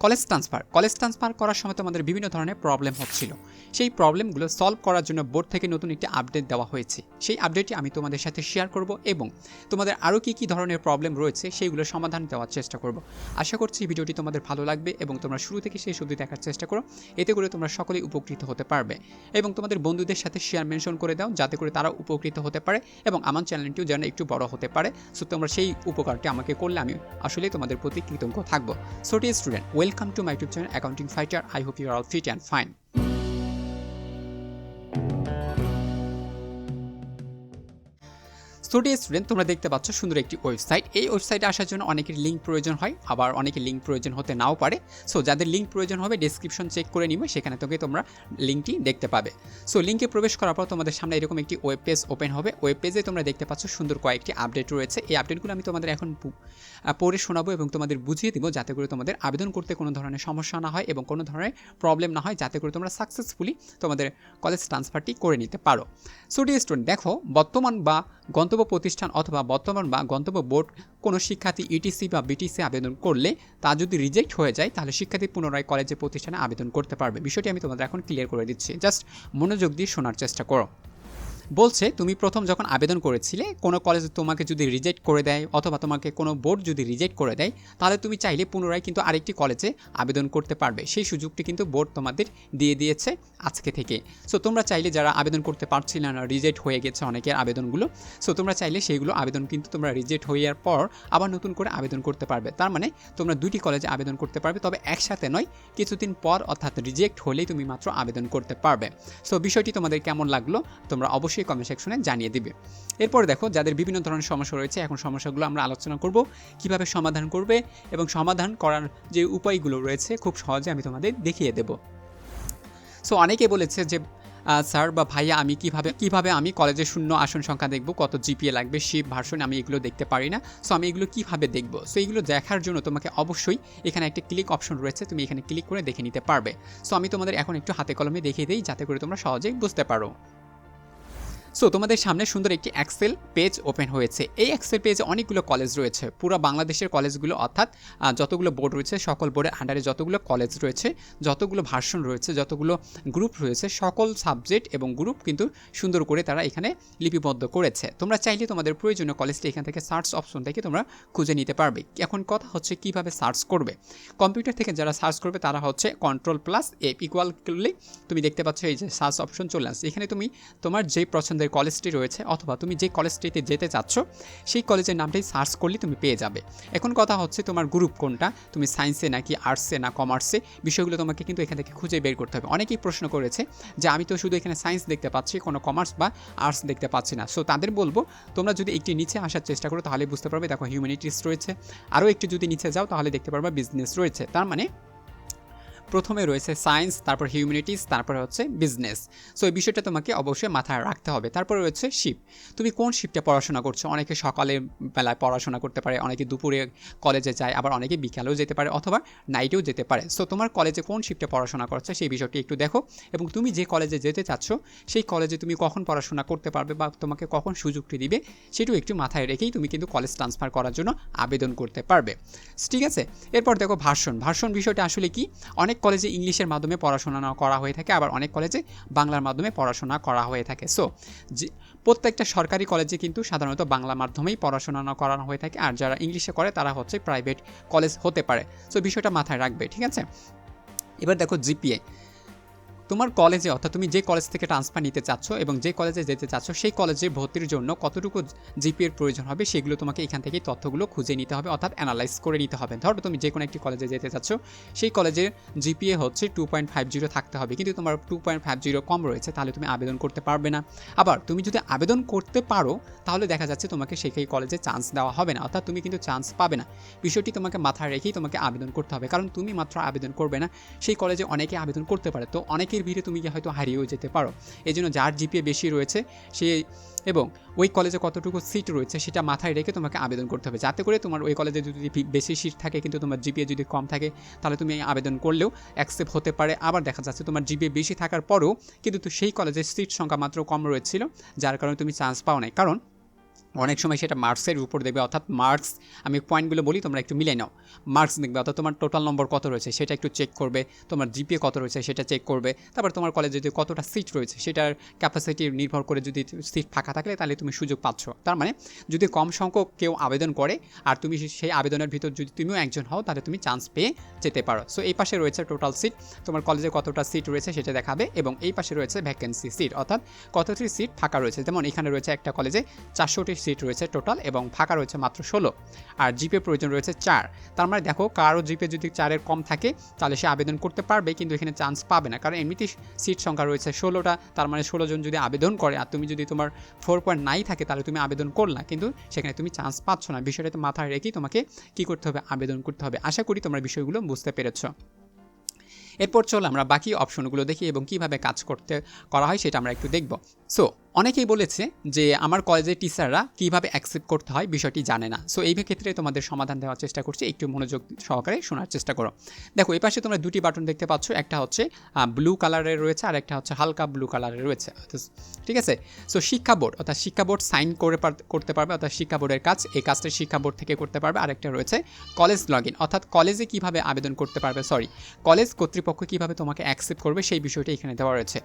College transfer. College transfer করার সময় তোমাদের বিভিন্ন ধরনের প্রবলেম হচ্ছিল। সেই প্রবলেমগুলো সলভ করার জন্য বোর্ড থেকে নতুন একটি আপডেট দেওয়া হয়েছে। সেই আপডেটটি আমি তোমাদের সাথে শেয়ার করব এবং তোমাদের আরও কী কী ধরনের প্রবলেম রয়েছে সেইগুলো সমাধান দেওয়ার চেষ্টা করব। আশা করছি ভিডিওটি তোমাদের ভালো লাগবে এবং তোমরা শুরু থেকে সেই শুধু দেখার চেষ্টা করো। এতে করে তোমরা সকলেই উপকৃত হতে পারবে। এবং তোমাদের বন্ধুদের সাথে শেয়ার মেনশন করে দাও যাতে করে তারা উপকৃত হতে পারে এবং আমার চ্যানেলটিও যেন একটু বড় হতে পারে। সো তোমরা সেই উপকারটি আমাকে করলে আমি আসলেই তোমাদের প্রতি কৃতজ্ঞ থাকব। So T student welcome to my YouTube channel accounting fighter I hope you are all fit and studio student তোমরা দেখতে পাচ্ছ সুন্দর একটি ওয়েবসাইট এই ওয়েবসাইটে আসার জন্য অনেকের লিঙ্ক প্রয়োজন হয়, আবার অনেকের লিঙ্ক প্রয়োজন হতে নাও পারে। সো যাদের লিঙ্ক প্রয়োজন হবে ডিসক্রিপশন চেক করে নিবে, সেখানে তোকে তোমরা লিঙ্কটি দেখতে পাবে। সো লিঙ্কে প্রবেশ করার পর তোমাদের সামনে এরকম একটি ওয়েব পেজ ওপেন হবে। ওয়েব পেজে তোমরা দেখতে পাচ্ছ সুন্দর কয়েকটি আপডেট রয়েছে। এই আপডেটগুলো আমি তোমাদের এখন পড়ে শোনাবো এবং তোমাদের বুঝিয়ে দিব, যাতে করে তোমাদের আবেদন করতে কোনো ধরনের সমস্যা না হয় এবং কোনো ধরনের প্রবলেম না হয়, যাতে করে তোমরা সাকসেসফুলি তোমাদের কলেজ ট্রান্সফারটি করে নিতে পারো। সো ডিয়ার স্টুডেন্ট দেখো, বর্তমান বা গন্তব্য প্রতিষ্ঠান অথবা বর্তমান বা গন্তব্য বোর্ড কোনো শিক্ষার্থী ইটিসি বা বিটিসি আবেদন করলে তা যদি রিজেক্ট হয়ে যায়, তাহলে শিক্ষার্থী পুনরায় কলেজে প্রতিষ্ঠানে আবেদন করতে পারবে। বিষয়টি আমি তোমাদের এখন ক্লিয়ার করে দিচ্ছি। জাস্ট মনোযোগ দিয়ে শোনার চেষ্টা করো। বলছে, তুমি প্রথম যখন আবেদন করেছিলে, কোনো কলেজ তোমাকে যদি রিজেক্ট করে দেয় অথবা তোমাকে কোনো বোর্ড যদি রিজেক্ট করে দেয়, তাহলে তুমি চাইলে পুনরায় কিন্তু আরেকটি কলেজে আবেদন করতে পারবে। সেই সুযোগটি কিন্তু বোর্ড তোমাদের দিয়ে দিয়েছে আজকে থেকে। সো তোমরা চাইলে যারা আবেদন করতে পারছিলে না রিজেক্ট হয়ে গেছে অনেকের আবেদনগুলো সো তোমরা চাইলে সেইগুলো আবেদন কিন্তু তোমরা রিজেক্ট যাওয়ার পর আবার নতুন করে আবেদন করতে পারবে। তার মানে তোমরা দুইটি কলেজে আবেদন করতে পারবে, তবে একসাথে নয়, কিছুদিন পর অর্থাৎ রিজেক্ট হলেই তুমি মাত্র আবেদন করতে পারবে। সো বিষয়টি তোমাদের কেমন লাগল, তোমরা অবশ্যই কমেন্ট সেকশনে জানিয়ে দিবে। এরপর দেখো, যাদের বিভিন্ন ধরনের সমস্যা রয়েছে, এখন সমস্যাগুলো আমরা আলোচনা করব, কীভাবে সমাধান করবে এবং সমাধান করার যে উপায়গুলো রয়েছে, খুব সহজে আমি তোমাদের দেখিয়ে দেব। সো অনেকে বলেছে যে স্যার বা ভাইয়া, আমি কীভাবে কীভাবে আমি কলেজের শূন্য আসন সংখ্যা দেখব, কত জিপিএ লাগবে শিপ ভার্সন আমি এগুলো দেখতে পারি না। সো আমি এগুলো কীভাবে দেখব? সো এগুলো দেখার জন্য তোমাকে অবশ্যই এখানে একটা ক্লিক অপশন রয়েছে, তুমি এখানে ক্লিক করে দেখে নিতে পারবে। সো আমি তোমাদের এখন একটু হাতে কলমে দেখিয়ে দিই, যাতে করে তোমরা সহজেই বুঝতে পারো। সো তোমাদের সামনে সুন্দর একটি এক্সেল পেজ ওপেন হয়েছে। এই এক্সেল পেজে অনেকগুলো কলেজ রয়েছে। পুরো বাংলাদেশের কলেজগুলো অর্থাৎ যতগুলো বোর্ড রয়েছে, সকল বোর্ডের আন্ডারে যতগুলো কলেজ রয়েছে, যতগুলো ভার্সন রয়েছে, যতগুলো গ্রুপ রয়েছে, সকল সাবজেক্ট এবং গ্রুপ কিন্তু সুন্দর করে তারা এখানে লিপিবদ্ধ করেছে। তোমরা চাইলে তোমাদের প্রয়োজনীয় কলেজটি এখান থেকে সার্চ অপশন থেকে তোমরা খুঁজে নিতে পারবে। এখন কথা হচ্ছে কীভাবে সার্চ করবে। কম্পিউটার থেকে যারা সার্চ করবে, তারা হচ্ছে কন্ট্রোল প্লাস এ ইকুয়াল করলে তুমি দেখতে পাচ্ছ এই যে সার্চ অপশন চলে আসছে। এখানে তুমি তোমার যে পছন্দের কলেজটি রয়েছে অথবা তুমি যে কলেজটিতে যেতে চাচ্ছ, সেই কলেজের নামটাই সার্চ করলে তুমি পেয়ে যাবে। এখন কথা হচ্ছে তোমার গ্রুপ কোনটা? তুমি সায়েন্সে নাকি আর্টসে না কমার্সে বিষয়গুলো তোমাকে কিন্তু এখান থেকে খুঁজে বের করতে হবে। অনেকেই প্রশ্ন করেছে যে আমি তো শুধু এখানে সায়েন্স দেখতে পাচ্ছি, কোনো কমার্স বা আর্টস দেখতে পাচ্ছি না। সো তাদের বলব, তোমরা যদি একটি নিচে আসার চেষ্টা করো, তাহলে বুঝতে পারবে। দেখো হিউম্যানিটিস রয়েছে। আরও একটু যদি নিচে যাও, তাহলে দেখতে পারবে বিজনেস রয়েছে। তার মানে প্রথমে রয়েছে সায়েন্স, তারপর হিউম্যানিটিস, তারপর হচ্ছে বিজনেস। সো, এই বিষয়টা তোমাকে অবশ্যই মাথায় রাখতে হবে। তারপর রয়েছে শিপ। তুমি কোন শিফটে পড়াশোনা করছ? অনেকে সকালে বেলায় পড়াশোনা করতে পারে, অনেকে দুপুরে কলেজে যায়, আবার অনেকে বিকালেও যেতে পারে অথবা নাইটেও যেতে পারে। সো, তোমার কলেজে কোন শিফটে পড়াশোনা করছে সেই বিষয়টি একটু দেখো এবং তুমি যে কলেজে যেতে চাচ্ছ, সেই কলেজে তুমি কখন পড়াশোনা করতে পারবে বা তোমাকে কখন সুযোগটি দিবে, সেটিও একটু মাথায় রেখেই তুমি কিন্তু কলেজ ট্রান্সফার করার জন্য আবেদন করতে পারবে। ঠিক আছে? এরপর দেখো ভার্সন ভার্সন বিষয়টা আসলে কি? অনেক কলেজে ইংলিশের মাধ্যমে পড়াশোনা করা হয়ে থাকে, আবার অনেক কলেজে বাংলার মাধ্যমে পড়াশোনা করা হয়ে থাকে। সো যে প্রত্যেকটা সরকারি কলেজে কিন্তু সাধারণত বাংলা মাধ্যমেই পড়াশোনা করানো হয়ে থাকে, আর যারা ইংলিশে করে তারা হচ্ছে প্রাইভেট কলেজ হতে পারে। সো বিষয়টা মাথায় রাখবে, ঠিক আছে? এবার দেখো জিপিএ। তোমার কলেজে অর্থাৎ তুমি যে কলেজ থেকে ট্রান্সফার নিতে চাচ্ছ এবং যে কলেজে যেতে চাচ্ছ, সেই কলেজে ভর্তির জন্য কতটুকু জিপিএর প্রয়োজন হবে সেগুলো তোমাকে এখান থেকে তথ্যগুলো খুঁজে নিতে হবে, অর্থাৎ অ্যানালাইজ করে নিতে হবে। ধরো তুমি যে কোনো একটি কলেজে যেতে চাচ্ছ, সেই কলেজের জিপিএ হচ্ছে টু পয়েন্ট ফাইভ জিরো থাকতে হবে। কিন্তু তোমার টু পয়েন্ট ফাইভ জিরো কম রয়েছে, তাহলে তুমি আবেদন করতে পারবে না। আবার তুমি যদি আবেদন করতে পারো, তাহলে দেখা যাচ্ছে তোমাকে সেই কলেজে চান্স দেওয়া হবে না, অর্থাৎ তুমি কিন্তু চান্স পাবে না। বিষয়টি তোমাকে মাথায় রেখেই তোমাকে আবেদন করতে হবে, কারণ তুমি মাত্র আবেদন করবে না, সেই কলেজে অনেকে আবেদন করতে পারে। তো অনেকের ভিড়ে তুমি হয়তো হারিয়েও যেতে পারো। এই জন্য যার জিপিএ বেশি রয়েছে, সে এবং ওই কলেজে কতটুকু সিট রয়েছে সেটা মাথায় রেখে তোমাকে আবেদন করতে হবে। যাতে করে তোমার ওই কলেজে যদি বেশি সিট থাকে কিন্তু তোমার জিপিএ যদি কম থাকে, তাহলে তুমি আবেদন করলেও অ্যাকসেপ্ট হতে পারে। আবার দেখা যাচ্ছে তোমার জিপিএ বেশি থাকার পরেও কিন্তু সেই কলেজের সিট সংখ্যা মাত্র কম রয়েছিল, যার কারণে তুমি চান্স পাও নাই। কারণ অনেক সময় সেটা মার্কসের উপর দেখবে, অর্থাৎ মার্কস, আমি পয়েন্টগুলো বলি, তোমরা একটু মিলে নাও। মার্কস দেখবে, অর্থাৎ তোমার টোটাল নম্বর কত রয়েছে, সেটা একটু চেক করবে, তোমার জিপিএ কত রয়েছে, সেটা চেক করবে, তারপর তোমার কলেজে যদি কতটা সিট রয়েছে, সেটার ক্যাপাসিটি নির্ভর করে যদি সিট ফাঁকা থাকলে তাহলে তুমি সুযোগ পাচ্ছ। তার মানে যদি কম সংখ্যক কেউ আবেদন করে, আর তুমি সেই আবেদনের ভিতর যদি তুমিও একজন হও, তাহলে তুমি চান্স পেয়ে যেতে পারো। সো এই পাশে রয়েছে টোটাল সিট তোমার কলেজে কতটা সিট রয়েছে, সেটা দেখাবে, এবং এই পাশে রয়েছে ভ্যাকেন্সি সিট অর্থাৎ কতটি সিট ফাঁকা রয়েছে। যেমন এখানে রয়েছে একটা কলেজে চারশোটি সিট রয়েছে টোটাল এবং ফাঁকা রয়েছে মাত্র ষোলো। আর জিপে প্রয়োজন রয়েছে চার। তার মানে দেখো, কারও জিপে যদি চারের কম থাকে, তাহলে সে আবেদন করতে পারবে, কিন্তু এখানে চান্স পাবে না। কারণ এমনিতেই সিট সংখ্যা রয়েছে ষোলোটা, তার মানে ষোলো জন যদি আবেদন করে, আর তুমি যদি তোমার ফোর পয়েন্ট নাই থাকে, তাহলে তুমি আবেদন করলা। কিন্তু সেখানে তুমি চান্স পাচ্ছ না। বিষয়টা তো মাথায় রেখেই তোমাকে কী করতে হবে? আবেদন করতে হবে। আশা করি তোমরা বিষয়গুলো বুঝতে পেরেছ। এরপর চলো আমরা বাকি অপশনগুলো দেখি এবং কীভাবে কাজ করতে করা হয় সেটা আমরা একটু দেখব। সো অনেকেই বলেছে যে আমার কলেজের টিচাররা কীভাবে অ্যাকসেপ্ট করতে হয় বিষয়টি জানে না। সো এই ক্ষেত্রে তোমাদের সমাধান দেওয়ার চেষ্টা করছি। একটু মনোযোগ সহকারে শোনার চেষ্টা করো। দেখো, এই পাশে তোমরা দুটি বাটন দেখতে পাচ্ছ। একটা হচ্ছে ব্লু কালারের রয়েছে, আর একটা হচ্ছে হালকা ব্লু কালারের রয়েছে। ঠিক আছে? সো শিক্ষা বোর্ড, অর্থাৎ শিক্ষা বোর্ড সাইন করে করতে পারবে, অর্থাৎ শিক্ষা বোর্ডের কাজ, এই কাজটা শিক্ষা বোর্ড থেকে করতে পারবে। আরেকটা রয়েছে কলেজ লগ ইন অর্থাৎ কলেজে কীভাবে আবেদন করতে পারবে সরি কলেজ কর্তৃপক্ষ কীভাবে তোমাকে অ্যাকসেপ্ট করবে, সেই বিষয়টি এখানে দেওয়া রয়েছে।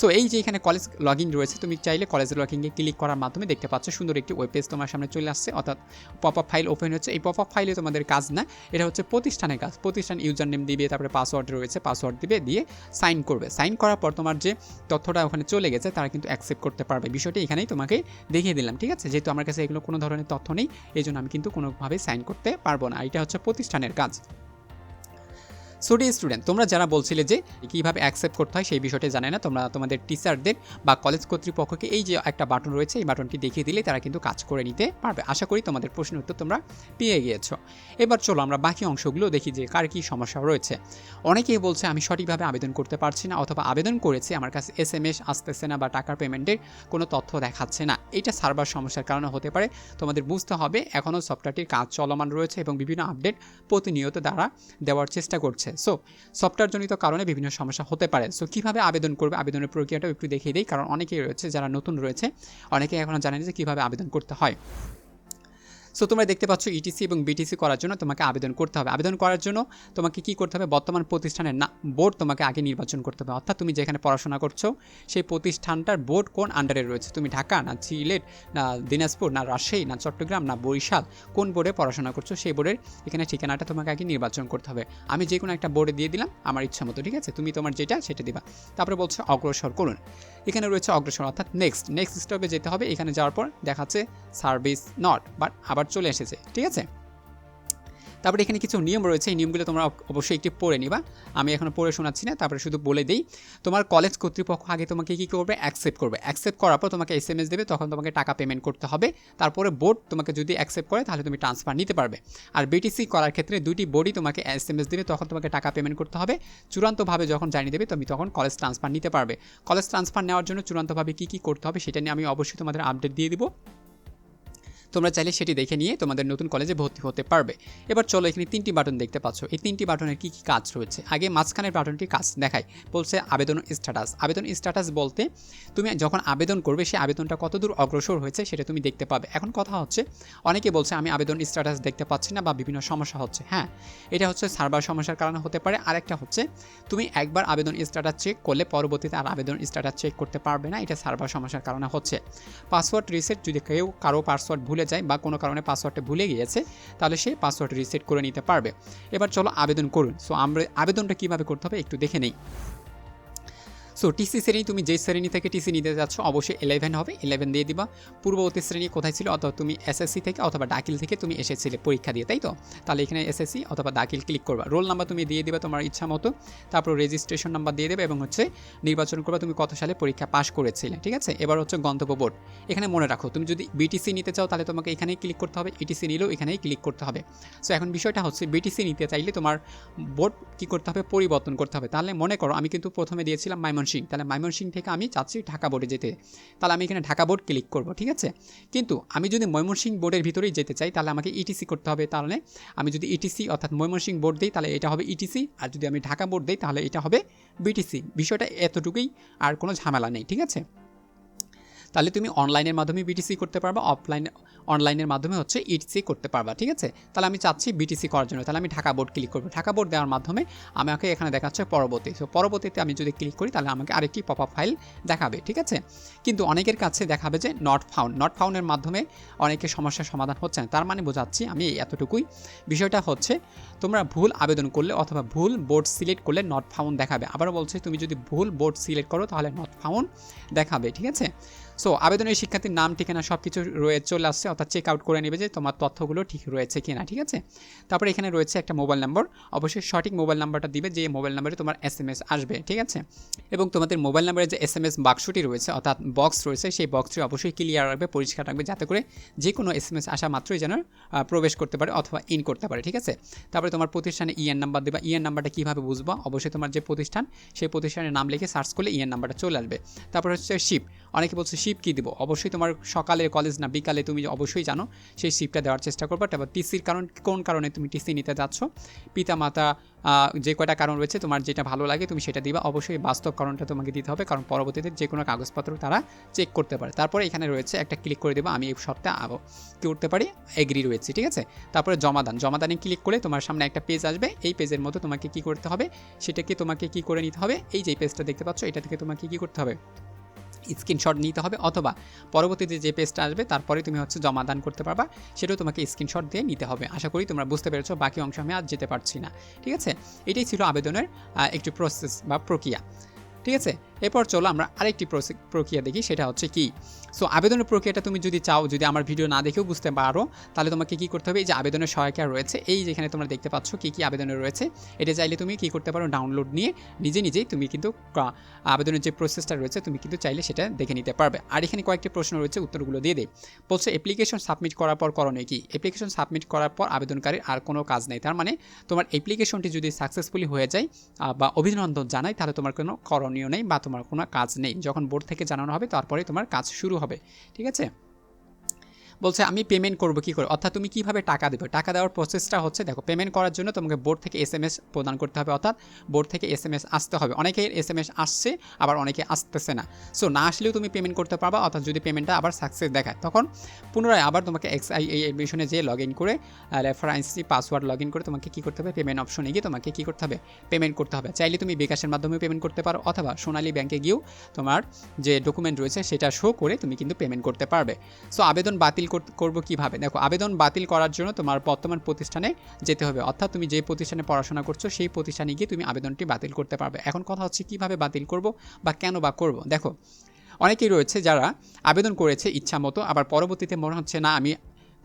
সো এই যে এখানে কলেজ লগ ইন রয়েছে তুমি চাইলে কলেজ লগ ইনে ক্লিক করার মাধ্যমে দেখতে পাচ্ছ সুন্দর একটি ওয়েব পেজ তোমার সামনে চলে আসছে। অর্থাৎ পপ আপ ফাইল ওপেন হচ্ছে। এই পপ আপ ফাইলে তোমাদের কাজ না, এটা হচ্ছে প্রতিষ্ঠানের কাজ। প্রতিষ্ঠান ইউজার নেম দিবে তারপরে পাসওয়ার্ড রয়েছে পাসওয়ার্ড দিবে, দিয়ে সাইন করবে। সাইন করার পর তোমার যে তথ্যটা ওখানে চলে গেছে, তারা কিন্তু অ্যাকসেপ্ট করতে পারবে। বিষয়টি এখানেই তোমাকে দেখিয়ে দিলাম, ঠিক আছে? যেহেতু আমার কাছে এগুলো কোনো ধরনের তথ্য নেই এই জন্য আমি কিন্তু কোনোভাবে সাইন করতে পারব না। এটা হচ্ছে প্রতিষ্ঠানের কাজ। সোডি স্টুডেন্ট তোমরা যারা বলছিলে যে কীভাবে অ্যাকসেপ্ট করতে হয় সেই বিষয়টি জানে না, তোমরা তোমাদের টিচারদের বা কলেজ কর্তৃপক্ষকে এই যে একটা বাটন রয়েছে, এই বাটনটি দেখিয়ে দিলে তারা কিন্তু কাজ করে নিতে পারবে। আশা করি তোমাদের প্রশ্নের উত্তর তোমরা পেয়ে গিয়েছো। এবার চলো আমরা বাকি অংশগুলো দেখি যে কার কী সমস্যা রয়েছে। অনেকেই বলছে, আমি সঠিকভাবে আবেদন করতে পারছি না অথবা আবেদন করেছি, আমার কাছে এস এম এস আসতেছে না বা টাকার পেমেন্টের কোনো তথ্য দেখাচ্ছে না। এটা সার্ভার সমস্যার কারণে হতে পারে। তোমাদের বুঝতে হবে এখনও সফটওয়্যারটির কাজ চলমান রয়েছে এবং বিভিন্ন আপডেট প্রতিনিয়ত দ্বারা দেওয়ার চেষ্টা করছে। সো সফটওয়্যারজনিত কারণে বিভিন্ন সমস্যা হতে পারে। সো কীভাবে আবেদন করবে? আবেদনের প্রক্রিয়াটাও একটু দেখিয়ে দিই। কারণ অনেকেই রয়েছে, যারা নতুন রয়েছে অনেকেই এখনও জানেন যে কীভাবে আবেদন করতে হয়। সো তোমরা দেখতে পাচ্ছ ইটিসি এবং বিটিসি করার জন্য তোমাকে আবেদন করতে হবে। আবেদন করার জন্য তোমাকে কি করতে হবে? বর্তমান প্রতিষ্ঠানের না, বোর্ড তোমাকে আগে নির্বাচন করতে হবে। অর্থাৎ তুমি যেখানে পড়াশোনা করছ, সেই প্রতিষ্ঠানটার বোর্ড কোন আন্ডারে রয়েছে? তুমি ঢাকা না সিলেট না দিনাজপুর না রাজশাহী না চট্টগ্রাম না বরিশাল কোন বোর্ডে পড়াশোনা করছ? সেই বোর্ডের এখানে ঠিকানাটা তোমাকে আগে নির্বাচন করতে হবে। আমি যে কোনো একটা বোর্ডে দিয়ে দিলাম, আমার ইচ্ছা মতো, ঠিক আছে? তুমি তোমার যেটা, সেটা দিবা। তারপরে বলছে অগ্রসর, করুন। এখানে রয়েছে অগ্রসর, অর্থাৎ নেক্সট নেক্সট স্টপে যেতে হবে। এখানে যাওয়ার পর দেখাচ্ছে সার্ভিস নট বাট আবার চলে এসেছে, ঠিক আছে? তারপরে এখানে কিছু নিয়ম রয়েছে, এই নিয়মগুলো তোমরা অবশ্যই একটি পড়ে নিবা। আমি এখন পড়ে শোনাচ্ছি না, তারপরে শুধু বলে দিই, তোমার কলেজ কর্তৃপক্ষ আগে তোমাকে কী করবে? অ্যাকসেপ্ট করবে। অ্যাকসেপ্ট করার পর তোমাকে এস এম এস দেবে, তখন তোমাকে টাকা পেমেন্ট করতে হবে। তারপরে বোর্ড তোমাকে যদি অ্যাকসেপ্ট করে, তাহলে তুমি ট্রান্সফার নিতে পারবে। আর বিটিসি করার ক্ষেত্রে দুটি বোর্ডই তোমাকে এস এম এস দেবে, তখন তোমাকে টাকা পেমেন্ট করতে হবে। চূড়ান্তভাবে যখন জানিয়ে দেবে, তুমি তখন কলেজ ট্রান্সফার নিতে পারবে। কলেজ ট্রান্সফার নেওয়ার জন্য চূড়ান্তভাবে কী কী করতে হবে, সেটা নিয়ে আমি অবশ্যই তোমাদের আপডেট দিয়ে দিব। তোমরা চাইলে সেটি দেখে নিয়ে তোমাদের নতুন কলেজে ভর্তি হতে পারবে। এবার চলো এখানে তিনটি বাটন দেখতে পাচ্ছ। এই তিনটি বাটনের কী কী কাজ রয়েছে? আগে মাঝখানের বাটনটি কাজ দেখায় বলছে আবেদন স্ট্যাটাস। আবেদন স্ট্যাটাস বলতে তুমি যখন আবেদন করবে সেই আবেদনটা কতদূর অগ্রসর হয়েছে সেটা তুমি দেখতে পাবে। এখন কথা হচ্ছে, অনেকে বলছে, আমি আবেদন স্ট্যাটাস দেখতে পাচ্ছি না বা বিভিন্ন সমস্যা হচ্ছে। হ্যাঁ এটা হচ্ছে সার্ভার সমস্যার কারণে হতে পারে। আরেকটা হচ্ছে, তুমি একবার আবেদন স্ট্যাটাস চেক করলে পরবর্তীতে আর আবেদন স্ট্যাটাস চেক করতে পারবে না। এটা সার্ভার সমস্যার কারণে হচ্ছে। পাসওয়ার্ড রিসেট যদি কেউ কারও পাসওয়ার্ড ভুলে ভুলে যায় বা কোনো কারণে পাসওয়ার্ডটা ভুলে গিয়েছে, তাহলে সে পাসওয়ার্ড রিসেট করে নিতে পারবে। এবার চলো আবেদন করুন। সো আমরা আবেদনটা কীভাবে করতে হবে একটু দেখে নেই। সো টিসি শ্রেণি, তুমি যে শ্রেণি থেকে টিসি নিতে যাচ্ছ, অবশ্যই ইলেভেন হবে। ইলেভেন দিয়ে দিবা। পূর্ববর্তী শ্রেণি কোথায় ছিল? অথবা তুমি এসএসসি থেকে অথবা ডাকিল থেকে তুমি এসেছিলে পরীক্ষা দিয়ে, তাই তো? তাহলে এখানে এসএসসি অথবা দাখিল ক্লিক করবা। রোল নাম্বার তুমি দিয়ে দিবা তোমার ইচ্ছা মতো। তারপর রেজিস্ট্রেশন নাম্বার দিয়ে দেবে এবং হচ্ছে নির্বাচন করবা তুমি কত সালে পরীক্ষা পাশ করেছিলে, ঠিক আছে? এবার হচ্ছে গন্তব্য বোর্ড এখানে মনে রাখো, তুমি যদি বিটিসি নিতে চাও, তাহলে তোমাকে এখানেই ক্লিক করতে হবে। ইটিসি নিলেও এখানেই ক্লিক করতে হবে। সো এখন বিষয়টা হচ্ছে বিটিসি নিতে চাইলে তোমার বোর্ড কী করতে হবে? পরিবর্তন করতে হবে। তাহলে মনে করো, আমি কিন্তু প্রথমে দিয়েছিলাম মাইমনসিং তাহলে ময়মনসিং থেকে আমি চাচ্ছি ঢাকা বোর্ডে যেতে। তাহলে আমি এখানে ঢাকা বোর্ড ক্লিক করব, ঠিক আছে? কিন্তু আমি যদি ময়মনসিং বোর্ডের ভিতরেই যেতে চাই, তাহলে আমাকে ইটিসি করতে হবে। তাহলে আমি যদি ইটিসি অর্থাৎ ময়মনসিং বোর্ড দিই, তাহলে এটা হবে ইটিসি আর যদি আমি ঢাকা বোর্ড দিই, তাহলে এটা হবে বিটিসি বিষয়টা এতটুকুই, আর কোনো ঝামেলা নেই, ঠিক আছে? তাহলে তুমি অনলাইনের মাধ্যমে বিটিসি করতে পারবা অফলাইন অনলাইনের মাধ্যমে হচ্ছে ইটিসি করতে পারবা, ঠিক আছে? তাহলে আমি চাচ্ছি বিটিসি করার জন্য। তাহলে আমি ঢাকা বোর্ড ক্লিক করব। ঢাকা বোর্ড দেওয়ার মাধ্যমে আমাকে এখানে দেখাচ্ছে পরবর্তী। সো পরবর্তীতে আমি যদি ক্লিক করি, তাহলে আমাকে আরেকটি পপ আপ ফাইল দেখাবে, ঠিক আছে? কিন্তু অনেকের কাছে দেখাবে যে নট ফাউন্ড নট ফাউন্ডের মাধ্যমে অনেকের সমস্যার সমাধান হচ্ছে না। তার মানে বোঝাচ্ছি আমি এতটুকুই। বিষয়টা হচ্ছে, তোমরা ভুল আবেদন করলে অথবা ভুল বোর্ড সিলেক্ট করলে নট ফাউন্ড দেখাবে। আবারও বলছে, তুমি যদি ভুল বোর্ড সিলেক্ট করো, তাহলে নট ফাউন্ড দেখাবে, ঠিক আছে? সো আবেদনের শিক্ষার্থীর নাম, ঠিকানা সব কিছু রয়ে চলে আসছে। অর্থাৎ চেক আউট করে নেবে যে তোমার তথ্যগুলো ঠিক রয়েছে কিনা, ঠিক আছে? তারপরে এখানে রয়েছে একটা মোবাইল নাম্বার অবশ্যই সঠিক মোবাইল নাম্বারটা দিবে যে মোবাইল নাম্বারে তোমার এস এম এস আসবে, ঠিক আছে? এবং তোমাদের মোবাইল নাম্বারে যে এস এম এস বাক্সটি রয়েছে, অর্থাৎ বক্স রয়েছে, সেই বক্সটি অবশ্যই ক্লিয়ার রাখবে, পরিষ্কার রাখবে, যাতে করে যে কোনো এস এম এস আসা মাত্রই যেন প্রবেশ করতে পারে অথবা ইন করতে পারে, ঠিক আছে? তারপরে তোমার প্রতিষ্ঠানে ইএন নাম্বার দেবা। ইএন নাম্বারটা কীভাবে বুঝবা? অবশ্যই তোমার যে প্রতিষ্ঠান, সেই প্রতিষ্ঠানের নাম লিখে সার্চ করলে ইএন নাম্বারটা চলে আসবে। তারপর হচ্ছে শিপ অনেকে বলছে শিপ কী দেবো? অবশ্যই তোমার সকালে কলেজ না, বিকালে তুমি অবশ্যই জানো, সেই শিপটা দেওয়ার চেষ্টা করবা। তারপর টিসির কারণ, কোন কারণে তুমি টিসি নিতে যাচ্ছ? পিতা, মাতা যে কয়টা কারণ রয়েছে, তোমার যেটা ভালো লাগে তুমি সেটা দিবা। অবশ্যই বাস্তব কারণটা তোমাকে দিতে হবে, কারণ পরবর্তীতে যে কোনো কাগজপত্র তারা চেক করতে পারে। তারপরে এখানে রয়েছে একটা ক্লিক করে দেবো, আমি এই সপ্তাহে আবো কী করতে পারি? এগ্রি রয়েছে, ঠিক আছে? তারপরে জমাদান, জমাদানে ক্লিক করে তোমার সামনে একটা পেজ আসবে। এই পেজের মতো তোমাকে কি করতে হবে? সেটাকে তোমাকে কি করে নিতে হবে? এই যে পেজটা দেখতে পাচ্ছ, এটা থেকে তোমাকে কি করতে হবে? স্ক্রিনশট নিতে হবে অথবা পরবর্তীতে যে পেজটা আসবে, তারপরে তুমি হচ্ছে জমা দান করতে পারবা, সেটাও তোমাকে স্ক্রিনশট দিয়ে নিতে হবে। আশা করি তোমরা বুঝতে পেরেছ, বাকি অংশ আমি আজ যেতে পারছি না। ঠিক আছে? এটাই ছিল আবেদনের একটি প্রসেস বা প্রক্রিয়া। ঠিক আছে? এরপর চলো আমরা আরেকটি প্রক্রিয়া দেখি, সেটা হচ্ছে কি? সো আবেদনের প্রক্রিয়াটা তুমি যদি চাও, যদি আমার ভিডিও না দেখেও বুঝতে পারো, তাহলে তোমাকে কি করতে হবে? এই যে আবেদনের সহায়িকা রয়েছে, এই যেখানে তোমরা দেখতে পাচ্ছ কি কি আবেদনের রয়েছে, এটা চাইলে তুমি কি করতে পারো? ডাউনলোড নিয়ে নিজে নিজেই তুমি কিন্তু আবেদনের যে প্রসেসটা রয়েছে, তুমি কিন্তু চাইলে সেটা দেখে নিতে পারবে। আর এখানে কয়েকটি প্রশ্ন রয়েছে, উত্তরগুলো দিয়ে দেয় বলছে অ্যাপ্লিকেশন সাবমিট করার পর করণীয় কি অ্যাপ্লিকেশন সাবমিট করার পর আবেদনকারীর আর কোনো কাজ নেই। তার মানে তোমার অ্যাপ্লিকেশনটি যদি সাকসেসফুলি হয়ে যায় বা অভিনন্দন জানায়, তাহলে তোমার কোনো করণীয় নেই, বা তোমার কোনো কাজ নেই। যখন বোর্ড থেকে জানানো হবে তারপরে তোমার কাজ শুরু হবে। ঠিক আছে? বলছে, আমি পেমেন্ট করব, কী করে অর্থাৎ তুমি কীভাবে টাকা দেবে? টাকা দেওয়ার প্রসেসটা হচ্ছে, দেখো পেমেন্ট করার জন্য তোমাকে বোর্ড থেকে এস এম এস প্রদান করতে হবে, অর্থাৎ বোর্ড থেকে এস এম এস আসতে হবে। অনেকের এস এম এস আসছে, আবার অনেকে আসতেছে না। সো না আসলেও তুমি পেমেন্ট করতে পারবা, অর্থাৎ যদি পেমেন্টটা আবার সাকসেস দেখায়, তখন পুনরায় আবার তোমাকে এক্স আই এই এডমিশনে যেয়ে লগ ইন করে রেফারেন্সি পাসওয়ার্ড লগ ইন করে তোমাকে কী করতে হবে? পেমেন্ট অপশনে গিয়ে তোমাকে কী করতে হবে? পেমেন্ট করতে হবে। চাইলে তুমি বিকাশের মাধ্যমে পেমেন্ট করতে পারো, অথবা সোনালী ব্যাংকে গিয়েও তোমার যে ডকুমেন্ট রয়েছে, সেটা শো করে তুমি কিন্তু পেমেন্ট করতে পারবে। সো আবেদন বাতিল করব কীভাবে? দেখো, আবেদন বাতিল করার জন্য তোমার বর্তমান প্রতিষ্ঠানে যেতে হবে। অর্থাৎ তুমি যে প্রতিষ্ঠানে পড়াশোনা করছ, সেই প্রতিষ্ঠানে গিয়ে তুমি আবেদনটি বাতিল করতে পারবে। এখন কথা হচ্ছে কীভাবে বাতিল করব বা কেন বা করব? দেখো, অনেকেই রয়েছে যারা আবেদন করেছে ইচ্ছা মতো আবার পরবর্তীতে মনে হচ্ছে, না, আমি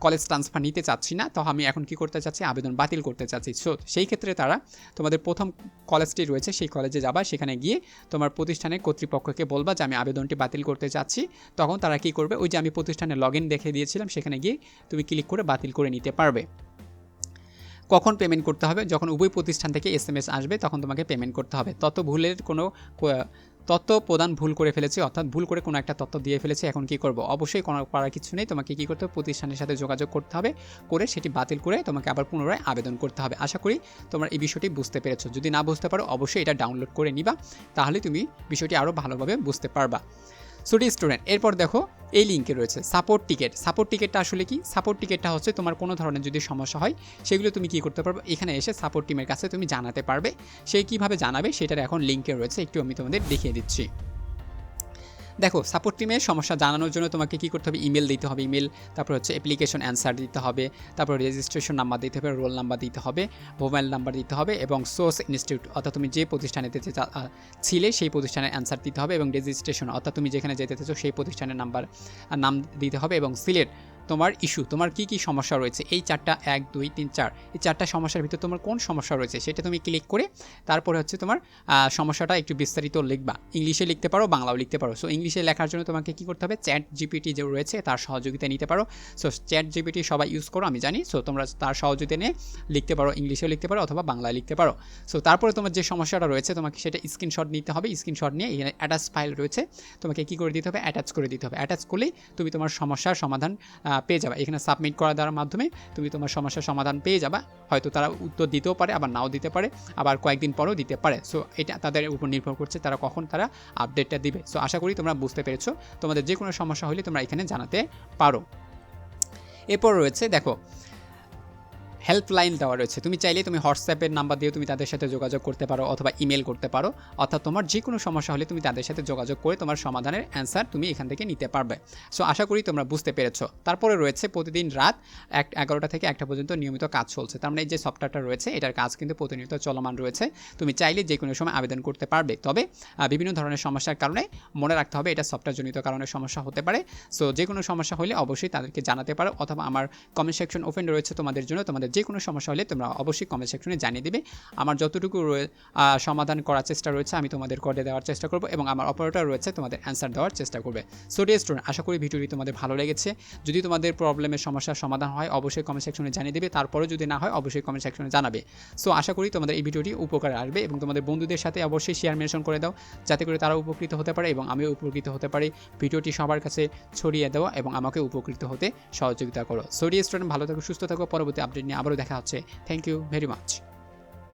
কলেজ ট্রান্সফার নিতে চাচ্ছি না, তো আমি এখন কি করতে চাচ্ছি? আবেদন বাতিল করতে চাচ্ছি। সো সেই ক্ষেত্রে তারা তোমাদের প্রথম কলেজটি রয়েছে, সেই কলেজে যাবা। সেখানে গিয়ে তোমার প্রতিষ্ঠানের কর্তৃপক্ষকে বলবা যে, আমি আবেদনটি বাতিল করতে চাচ্ছি। তখন তারা কি করবে? ওই যে আমি প্রতিষ্ঠানে লগ ইন দেখে দিয়েছিলাম, সেখানে গিয়ে তুমি ক্লিক করে বাতিল করে নিতে পারবে। কখন পেমেন্ট করতে হবে? যখন উভয় প্রতিষ্ঠান থেকে এস এম এস আসবে, তখন তোমাকে পেমেন্ট করতে হবে। তত ভুলের কোনো তথ্য প্রদান ভুল করে ফেলেছে, অর্থাৎ ভুল করে কোনো একটা তত্ত্ব দিয়ে ফেলেছে, এখন কি করব? অবশ্যই কোনো করার কিছু নেই, তোমাকে কি করতে হবে? প্রতিষ্ঠানের সাথে যোগাযোগ করতে হবে, করে সেটি বাতিল করে তোমাকে আবার পুনরায় আবেদন করতে হবে। আশা করি তোমার এই বিষয়টি বুঝতে পেরেছ। যদি না বুঝতে পারো, অবশ্যই এটা ডাউনলোড করে নিবা, তাহলে তুমি বিষয়টি আরও ভালোভাবে বুঝতে পারবা। সুটি স্টুডেন্ট এরপর দেখো এই লিঙ্কে রয়েছে সাপোর্ট টিকিট সাপোর্ট টিকিটটা আসলে কি? সাপোর্ট টিকিটটা হচ্ছে তোমার কোনো ধরনের যদি সমস্যা হয়, সেগুলো তুমি কী করতে পারবে? এখানে এসে সাপোর্ট টিমের কাছে তুমি জানাতে পারবে। সে কীভাবে জানাবে, সেটার এখন লিঙ্কে রয়েছে, একটু আমি তোমাদের দেখিয়ে দিচ্ছি। দেখো সাপোর্ট টিমে সমস্যা জানানোর জন্য তোমাকে কী করতে হবে? ইমেল দিতে হবে ইমেল তারপর হচ্ছে অ্যাপ্লিকেশন অ্যান্সার দিতে হবে, তারপর রেজিস্ট্রেশন নাম্বার দিতে হবে রোল নাম্বার দিতে হবে মোবাইল নাম্বার দিতে হবে এবং সোর্স ইনস্টিটিউট অর্থাৎ তুমি যে প্রতিষ্ঠানে যেতে ছিলে সেই প্রতিষ্ঠানের অ্যান্সার দিতে হবে এবং রেজিস্ট্রেশন অর্থাৎ তুমি যেখানে যেতে চাইছো সেই প্রতিষ্ঠানের নাম্বার নাম দিতে হবে এবং সিলেট তোমার ইস্যু তোমার কি কি সমস্যা রয়েছে? এই চারটা, এক, দুই, তিন, চার, এই চারটা সমস্যার ভিতরে তোমার কোন সমস্যা রয়েছে সেটা তুমি ক্লিক করে তারপরে হচ্ছে তোমার সমস্যাটা একটু বিস্তারিত লিখবা। ইংলিশে লিখতে পারো, বাংলাও লিখতে পারো। সো ইংলিশে লেখার জন্য তোমাকে কি করতে হবে? চ্যাট জিপিটি যে রয়েছে তার সহযোগিতা নিতে পারো। সো চ্যাট জিপিটি সবাই ইউজ করো, আমি জানি। সো তোমরা তার সহযোগিতা নিয়ে লিখতে পারো, ইংলিশেও লিখতে পারো অথবা বাংলায় লিখতে পারো। সো তারপরে তোমার যে সমস্যাটা রয়েছে, তোমাকে সেটা স্ক্রিনশট নিতে হবে। স্ক্রিনশট নিয়ে এখানে অ্যাটাচ ফাইল রয়েছে। তোমাকে কি করে দিতে হবে? অ্যাটাচ করে দিতে হবে। অ্যাটাচ করলেই তুমি তোমার সমস্যার সমাধান পেয়ে যাবে। এখানে সাবমিট করা দেওয়ার মাধ্যমে তুমি তোমার সমস্যার সমাধান পেয়ে যাবা। হয়তো তারা উত্তর দিতেও পারে, আবার নাও দিতে পারে, আবার কয়েকদিন পরেও দিতে পারে। সো এটা তাদের উপর নির্ভর করছে তারা কখন তারা আপডেটটা দিবে। সো আশা করি তোমরা বুঝতে পেরেছ। তোমাদের যে কোনো সমস্যা হলে তোমরা এখানে জানাতে পারো। এরপর রয়েছে, দেখো হেল্পলাইন দেওয়া রয়েছে। তুমি চাইলে তুমি হোয়াটসঅ্যাপের নাম্বার দিয়ে তুমি তাদের সাথে যোগাযোগ করতে পারো অথবা ইমেল করতে পারো। অর্থাৎ তোমার যে কোনো সমস্যা হলে তুমি তাদের সাথে যোগাযোগ করে তোমার সমাধানের অ্যান্সার তুমি এখান থেকে নিতে পারবে। সো আশা করি তোমরা বুঝতে পেরেছ। তারপরে রয়েছে প্রতিদিন রাত এক এগারোটা থেকে একটা পর্যন্ত নিয়মিত কাজ চলছে। তার মানে এই যে সফটওয়্যারটা রয়েছে, এটার কাজ কিন্তু প্রতিনিয়ত চলমান রয়েছে। তুমি চাইলে যে কোনো সময় আবেদন করতে পারবে। তবে বিভিন্ন ধরনের সমস্যার কারণে মনে রাখতে হবে এটা সফটওয়্যারজনিত কারণে সমস্যা হতে পারে। সো যে কোনো সমস্যা হলে অবশ্যই তাদেরকে জানাতে পারো অথবা আমার কমেন্ট সেকশন ওপেন রয়েছে তোমাদের জন্য। তোমাদের যে কোনো সমস্যা হলে তোমরা অবশ্যই কমেন্ট সেকশনে জানিয়ে দিবে। আমার যতটুকু সমাধান করার চেষ্টা রয়েছে, আমি তোমাদের করে দেওয়ার চেষ্টা করব এবং আমার অপারেটর রয়েছে, তোমাদের অ্যান্সার দেওয়ার চেষ্টা করবে। সো ডিয়ার স্টুডেন্ট আশা করি ভিডিওটি তোমাদের ভালো লেগেছে। যদি তোমাদের প্রবলেমের সমস্যার সমাধান হয়, অবশ্যই কমেন্ট সেকশনে জানিয়ে দিবে। তারপরে যদি না হয়, অবশ্যই কমেন্ট সেকশনে জানাবে। সো আশা করি তোমাদের এই ভিডিওটি উপকার আসবে এবং তোমাদের বন্ধুদের সাথে অবশ্যই শেয়ার মেনশন করে দাও, যাতে করে তারা উপকৃত হতে পারে এবং আমিও উপকৃত হতে পারি। ভিডিওটি সবার কাছে ছড়িয়ে দেওয়া এবং আমাকে উপকৃত হতে সহযোগিতা করো। সো ডিয়ার স্টুডেন্ট ভালো থাকো, সুস্থ থাকো। পরবর্তী আপডেট নিয়ে আবারও দেখা হচ্ছে। Thank you very much